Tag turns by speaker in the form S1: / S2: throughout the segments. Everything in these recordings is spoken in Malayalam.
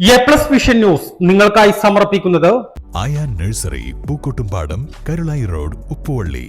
S1: എ പ്ലസ് വിഷൻ ന്യൂസ് നിങ്ങൾക്കായി സമർപ്പിക്കുന്നത്
S2: ആയ nursery Pookottumpadam Karulai road Uppuvalli.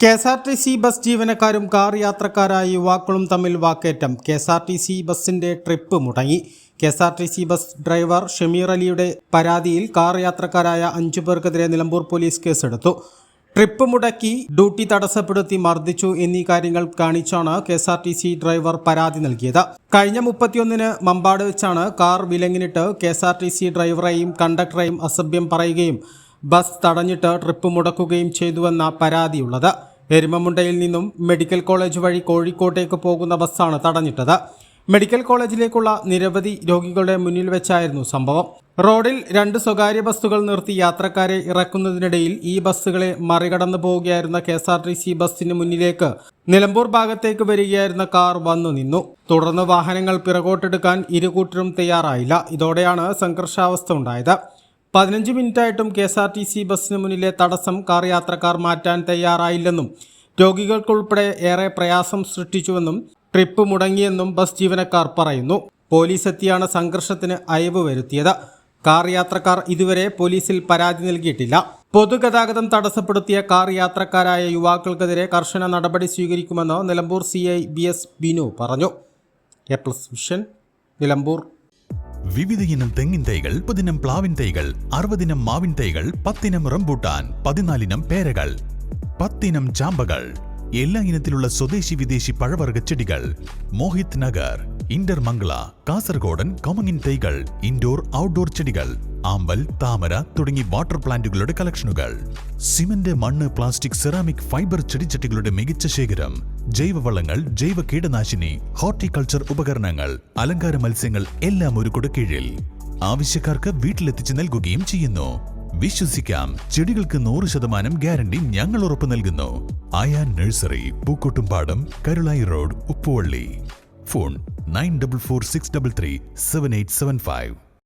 S1: K S R T C bus ജീവനക്കാരും കാർ യാത്രക്കാരായ യുവാക്കളും തമ്മിൽ വാക്കേറ്റം. K S R T C ബസിന്റെ ട്രിപ്പ് മുടങ്ങി. K S R T C bus driver Shameer അലിയുടെ പരാതിയിൽ കാർ യാത്രക്കാരായ അഞ്ചു പേർക്കെതിരെ നിലമ്പൂർ പോലീസ് കേസെടുത്തു. ട്രിപ്പ് മുടക്കി ഡ്യൂട്ടി തടസ്സപ്പെടുത്തി മർദ്ദിച്ചു എന്നീ കാര്യങ്ങൾ കാണിച്ചാണ് K S R T C driver പരാതി നൽകിയത്. കഴിഞ്ഞ മുപ്പത്തിയൊന്നിന് മമ്പാട് വെച്ചാണ് car വിലങ്ങിനിട്ട് K S R T C ഡ്രൈവറെയും കണ്ടക്ടറെയും അസഭ്യം പറയുകയും ബസ് തടഞ്ഞിട്ട് ട്രിപ്പ് മുടക്കുകയും ചെയ്തുവെന്ന പരാതിയുള്ളത്. എരുമമുണ്ടയിൽ നിന്നും മെഡിക്കൽ കോളേജ് വഴി കോഴിക്കോട്ടേക്ക് പോകുന്ന ബസ്സാണ് തടഞ്ഞിട്ടത്. മെഡിക്കൽ കോളേജിലേക്കുള്ള നിരവധി രോഗികളുടെ മുന്നിൽ വെച്ചായിരുന്നു സംഭവം. റോഡിൽ രണ്ട് സ്വകാര്യ ബസ്സുകൾ നിർത്തി യാത്രക്കാരെ ഇറക്കുന്നതിനിടയിൽ ഈ ബസ്സുകളെ മറികടന്നു പോവുകയായിരുന്ന K S R T C ബസ്സിന് മുന്നിലേക്ക് നിലമ്പൂർ ഭാഗത്തേക്ക് വരികയായിരുന്ന കാർ വന്നു നിന്നു. തുടർന്ന് വാഹനങ്ങൾ പിറകോട്ടെടുക്കാൻ ഇരുകൂട്ടരും തയ്യാറായില്ല. ഇതോടെയാണ് സംഘർഷാവസ്ഥ ഉണ്ടായത്. പതിനഞ്ച് മിനിറ്റായിട്ടും K S R T C ബസ്സിന് മുന്നിലെ തടസ്സം കാർ യാത്രക്കാർ മാറ്റാൻ തയ്യാറായില്ലെന്നും രോഗികൾക്കുൾപ്പെടെ ഏറെ പ്രയാസം സൃഷ്ടിച്ചുവെന്നും ട്രിപ്പ് മുടങ്ങിയെന്നും ബസ് ജീവനക്കാർ പറയുന്നു. പോലീസ് എത്തിയാണ് സംഘർഷത്തിന് അയവ് വരുത്തിയത്. കാർ യാത്രക്കാർ ഇതുവരെ പോലീസിൽ പരാതി നൽകിയിട്ടില്ല. പൊതുഗതാഗതം തടസ്സപ്പെടുത്തിയ കാർ യാത്രക്കാരായ യുവാക്കൾക്കെതിരെ കർശന നടപടി സ്വീകരിക്കുമെന്ന് Nilambur C I B S Binu പറഞ്ഞു. A plus vision Nilambur.
S2: Vividh இனம் தெங்கின் தைகள் முப்பதினம் பிளாவின் தைகள் அறுபதினம் மாவின் தைகள் பத்தினம் ரம்பூட்டான் பதினாலினம் பேரகள் பத்தினம் ஜாம்பகள் எல்லா இனத்திலுள்ள சுதேசி விதேசி பழவர்க்க செடிகள் மோஹித் நகர் இண்டர் மங்களா காசர்கோடன் கமங்கின் தைகள் இண்டோர் அவுட்டோர் செடிகள் ആമ്പൽ താമര തുടങ്ങി വാട്ടർ പ്ലാന്റുകളുടെ കളക്ഷനുകൾ സിമന്റ് മണ്ണ് പ്ലാസ്റ്റിക് സെറാമിക് ഫൈബർ ചെടിച്ചട്ടികളുടെ മികച്ച ശേഖരം ജൈവവളങ്ങൾ ജൈവ കീടനാശിനി ഹോർട്ടിക്കൾച്ചർ ഉപകരണങ്ങൾ അലങ്കാര മത്സ്യങ്ങൾ എല്ലാം ഒരു കുടക്കീഴിൽ ആവശ്യക്കാർക്ക് വീട്ടിലെത്തിച്ച് നൽകുകയും ചെയ്യുന്നു. വിശ്വസിക്കാം ചെടികൾക്ക് നൂറ് ശതമാനം ഗ്യാരണ്ടി ഞങ്ങൾ ഉറപ്പു നൽകുന്നു. Ayan nursery Pookkottumpadam Karulai road Uppuvalli. Phone nine double four six double three seven eight seven five.